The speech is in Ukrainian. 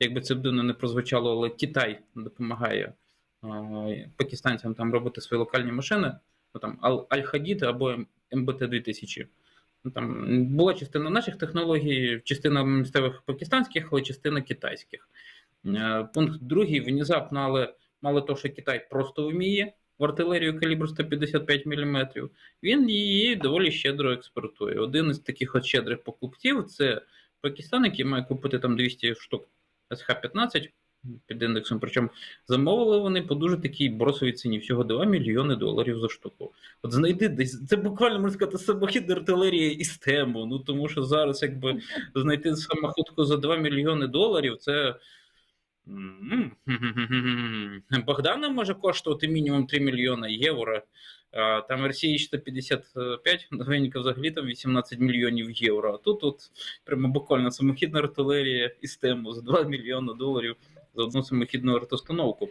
якби це б не прозвучало, але Китай допомагає пакистанцям там робити свої локальні машини, ну, там Аль-Хадід або МБТ-2000. Ну, там була частина наших технологій, частина місцевих пакистанських, але частина китайських. Е, Пункт другий, внезапно, але мало того, що Китай просто вміє в артилерію калібру 155 мм, він її доволі щедро експортує. Один із таких от щедрих покупців це Пакистан, який має купити там 200 штук СХ-15 під індексом. Причому замовили вони по дуже такій бросовій ціні, всього 2 мільйони доларів за штуку. От знайди десь, це буквально можна сказати самохідна артилерії із тему. Ну тому що зараз, якби знайти самоходку за 2 мільйони доларів, це. Богдана може коштувати мінімум 3 мільйони євро. Там Там Росії 155, новенька взагалі там 18 мільйонів євро. А тут от прямо буквально самохідна артилерія і стему за 2 мільйони доларів за одну самохідну артостановку.